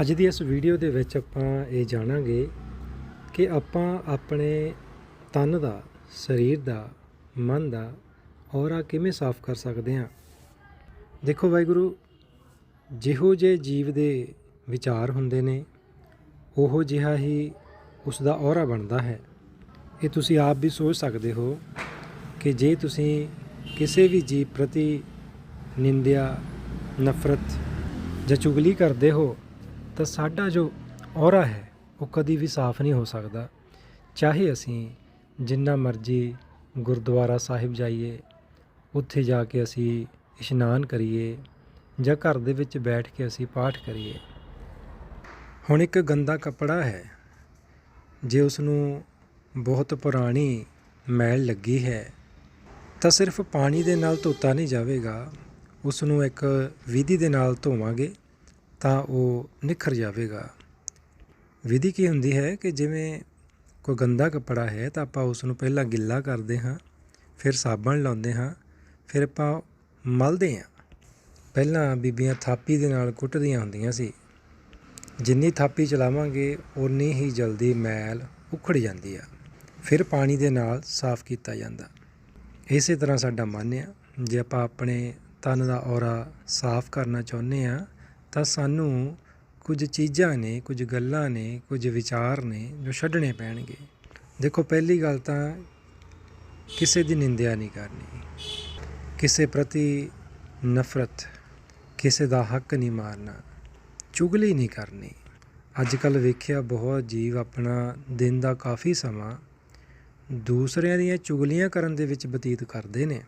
ਅੱਜ ਦੀ ਇਸ ਵੀਡੀਓ ਦੇ ਵਿੱਚ ਆਪਾਂ ਇਹ ਜਾਣਾਂਗੇ ਕਿ ਆਪਾਂ ਆਪਣੇ ਤਨ ਦਾ, ਸਰੀਰ ਦਾ, ਮਨ ਦਾ ਔਰਾ ਕਿਵੇਂ ਸਾਫ਼ ਕਰ ਸਕਦੇ ਹਾਂ। ਦੇਖੋ ਵਾਹਿਗੁਰੂ, ਜਿਹੋ ਜੇ ਜੀਵ ਦੇ ਵਿਚਾਰ ਹੁੰਦੇ ਨੇ, ਉਹੋ ਜਿਹਾ ਹੀ ਉਸ ਦਾ ਔਰਾ ਬਣਦਾ ਹੈ। ਇਹ ਤੁਸੀਂ ਆਪ ਵੀ ਸੋਚ ਸਕਦੇ ਹੋ ਕਿ ਜੇ ਤੁਸੀਂ ਕਿਸੇ ਵੀ ਜੀਵ ਪ੍ਰਤੀ ਨਿੰਦਿਆ, ਨਫ਼ਰਤ ਜਾਂ ਚੁਗਲੀ ਕਰਦੇ ਹੋ ਤਾਂ ਸਾਡਾ ਜੋ ਔਰਾ ਹੈ, ਉਹ ਕਦੀ ਵੀ ਸਾਫ਼ ਨਹੀਂ ਹੋ ਸਕਦਾ। ਚਾਹੇ ਅਸੀਂ ਜਿੰਨਾ ਮਰਜ਼ੀ ਗੁਰਦੁਆਰਾ ਸਾਹਿਬ ਜਾਈਏ, ਉੱਥੇ ਜਾ ਕੇ ਅਸੀਂ ਇਸ਼ਨਾਨ ਕਰੀਏ ਜਾਂ ਘਰ ਦੇ ਵਿੱਚ ਬੈਠ ਕੇ ਅਸੀਂ ਪਾਠ ਕਰੀਏ। ਹੁਣ ਇੱਕ ਗੰਦਾ ਕੱਪੜਾ ਹੈ, ਜੇ ਉਸ ਨੂੰ ਬਹੁਤ ਪੁਰਾਣੀ ਮੈਲ ਲੱਗੀ ਹੈ, ਤਾਂ ਸਿਰਫ ਪਾਣੀ ਦੇ ਨਾਲ ਧੋਤਾ ਨਹੀਂ ਜਾਵੇਗਾ। ਉਸ ਨੂੰ ਇੱਕ ਵਿਧੀ ਦੇ ਨਾਲ ਧੋਵਾਂਗੇ। ਤਾਂ ਉਹ ਨਿਖਰ ਜਾਵੇਗਾ। ਵਿਧੀ ਕੀ ਹੁੰਦੀ ਹੈ ਕਿ ਜਿਵੇਂ ਕੋਈ ਗੰਦਾ ਕੱਪੜਾ ਹੈ ਤਾਂ ਆਪਾਂ ਉਸ ਨੂੰ ਪਹਿਲਾਂ ਗਿੱਲਾ ਕਰਦੇ ਹਾਂ, ਫਿਰ ਸਾਬਣ ਲਾਉਂਦੇ ਹਾਂ, ਫਿਰ ਆਪਾਂ ਮਲਦੇ ਹਾਂ। ਪਹਿਲਾਂ ਬੀਬੀਆਂ ਥਾਪੀ ਦੇ ਨਾਲ ਕੁੱਟਦੀਆਂ ਹੁੰਦੀਆਂ ਸੀ। ਜਿੰਨੀ ਥਾਪੀ ਚਲਾਵਾਂਗੇ ਉਨੀ ਹੀ ਜਲਦੀ ਮੈਲ ਉਖੜ ਜਾਂਦੀ ਆ। ਫਿਰ ਪਾਣੀ ਦੇ ਨਾਲ ਸਾਫ਼ ਕੀਤਾ ਜਾਂਦਾ। ਇਸੇ ਤਰ੍ਹਾਂ ਸਾਡਾ ਮਨ ਆ। ਜੇ ਆਪਾਂ ਆਪਣੇ ਤਨ ਦਾ ਔਰਾ ਸਾਫ਼ ਕਰਨਾ ਚਾਹੁੰਦੇ ਆ ਤਾਂ ਸਾਨੂੰ ਕੁਝ ਚੀਜ਼ਾਂ ਨੇ, ਕੁਝ ਗੱਲਾਂ ਨੇ, ਕੁਝ ਵਿਚਾਰ ਨੇ ਜੋ ਛੱਡਣੇ ਪੈਣਗੇ। ਦੇਖੋ, ਪਹਿਲੀ ਗੱਲ ਤਾਂ ਕਿਸੇ ਦੀ ਨਿੰਦਿਆ ਨਹੀਂ ਕਰਨੀ। ਕਿਸੇ ਪ੍ਰਤੀ ਨਫ਼ਰਤ, ਕਿਸੇ ਦਾ ਹੱਕ ਨਹੀਂ ਮਾਰਨਾ। ਚੁਗਲੀ ਨਹੀਂ ਕਰਨੀ। ਅੱਜ ਕੱਲ ਵੇਖਿਆ ਬਹੁਤ ਜੀਵ ਆਪਣਾ ਦਿਨ ਦਾ ਕਾਫੀ ਸਮਾਂ ਦੂਸਰਿਆਂ ਦੀਆਂ ਚੁਗਲੀਆਂ ਕਰਨ ਦੇ ਵਿੱਚ ਬਤੀਤ ਕਰਦੇ ਨੇ।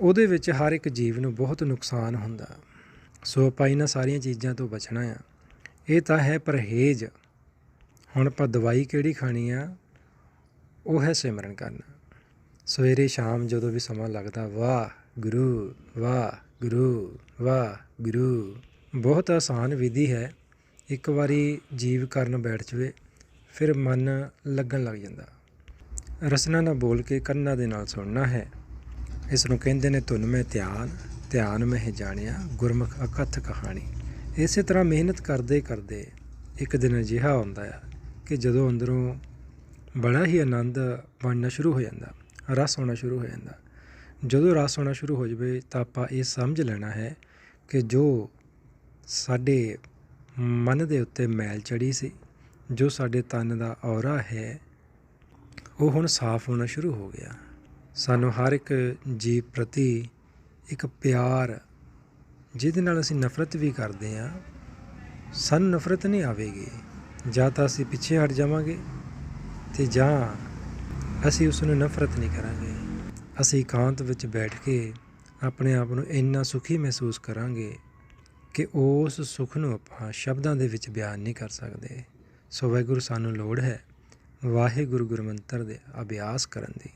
ਉਹਦੇ ਵਿੱਚ ਹਰ ਇੱਕ ਜੀਵ ਨੂੰ ਬਹੁਤ ਨੁਕਸਾਨ ਹੁੰਦਾ। ਸੋ ਆਪਾਂ ਇਹਨਾਂ ਸਾਰੀਆਂ ਚੀਜ਼ਾਂ ਤੋਂ ਬਚਣਾ ਆ। ਇਹ ਤਾਂ ਹੈ ਪਰਹੇਜ਼। ਹੁਣ ਆਪਾਂ ਦਵਾਈ ਕਿਹੜੀ ਖਾਣੀ ਆ, ਉਹ ਹੈ ਸਿਮਰਨ ਕਰਨਾ। ਸਵੇਰੇ ਸ਼ਾਮ ਜਦੋਂ ਵੀ ਸਮਾਂ ਲੱਗਦਾ, ਵਾਹ ਗੁਰੂ ਵਾਹ ਗੁਰੂ ਵਾਹ ਗੁਰੂ। ਬਹੁਤ ਆਸਾਨ ਵਿਧੀ ਹੈ। ਇੱਕ ਵਾਰੀ ਜੀਵ ਕਰਨ ਬੈਠ ਜਵੇ, ਫਿਰ ਮਨ ਲੱਗਣ ਲੱਗ ਜਾਂਦਾ। ਰਸਨਾ ਨਾਲ ਬੋਲ ਕੇ ਕੰਨਾਂ ਦੇ ਨਾਲ ਸੁਣਨਾ ਹੈ। ਇਸ ਨੂੰ ਕਹਿੰਦੇ ਨੇ, ਧੁਨ ਮੈਂ ਧਿਆਨ। ਧਿਆਨ ਮੈਂ ਜਾਣਿਆ, ਗੁਰਮੁਖ ਅਕਥ ਕਹਾਣੀ। ਇਸੇ ਤਰ੍ਹਾਂ ਮਿਹਨਤ ਕਰਦੇ ਕਰਦੇ ਇੱਕ ਦਿਨ ਅਜਿਹਾ ਆਉਂਦਾ ਆ ਕਿ ਜਦੋਂ ਅੰਦਰੋਂ ਬੜਾ ਹੀ ਆਨੰਦ ਬਣਨਾ ਸ਼ੁਰੂ ਹੋ ਜਾਂਦਾ, ਰਸ ਆਉਣਾ ਸ਼ੁਰੂ ਹੋ ਜਾਂਦਾ। ਜਦੋਂ ਰਸ ਹੋਣਾ ਸ਼ੁਰੂ ਹੋ ਜਾਵੇ ਤਾਂ ਆਪਾਂ ਇਹ ਸਮਝ ਲੈਣਾ ਹੈ ਕਿ ਜੋ ਸਾਡੇ ਮਨ ਦੇ ਉੱਤੇ ਮੈਲ ਚੜੀ ਸੀ, ਜੋ ਸਾਡੇ ਤਨ ਦਾ ਔਰਾ ਹੈ, ਉਹ ਹੁਣ ਸਾਫ਼ ਹੋਣਾ ਸ਼ੁਰੂ ਹੋ ਗਿਆ। ਸਾਨੂੰ ਹਰ ਇੱਕ ਜੀਵ ਪ੍ਰਤੀ ਇੱਕ ਪਿਆਰ ਜਿਹਦੇ ਨਾਲ ਅਸੀਂ ਨਫ਼ਰਤ ਵੀ ਕਰਦੇ ਹਾਂ, ਸਾਨੂੰ ਨਫ਼ਰਤ ਨਹੀਂ ਆਵੇਗੀ। ਜਾਂ ਤਾਂ ਅਸੀਂ ਪਿੱਛੇ ਹਟ ਜਾਵਾਂਗੇ ਤੇ ਜਾਂ ਅਸੀਂ ਉਸ ਨੂੰ ਨਫ਼ਰਤ ਨਹੀਂ ਕਰਾਂਗੇ। ਅਸੀਂ ਇਕਾਂਤ ਵਿੱਚ ਬੈਠ ਕੇ ਆਪਣੇ ਆਪ ਨੂੰ ਇੰਨਾ ਸੁਖੀ ਮਹਿਸੂਸ ਕਰਾਂਗੇ ਕਿ ਉਸ ਸੁਖ ਨੂੰ ਆਪਾਂ ਸ਼ਬਦਾਂ ਦੇ ਵਿੱਚ ਬਿਆਨ ਨਹੀਂ ਕਰ ਸਕਦੇ। ਸੋ ਵਾਹਿਗੁਰੂ ਸਾਨੂੰ ਲੋੜ ਹੈ ਵਾਹਿਗੁਰੂ ਗੁਰਮੰਤਰ ਦੇ ਅਭਿਆਸ ਕਰਨ ਦੀ।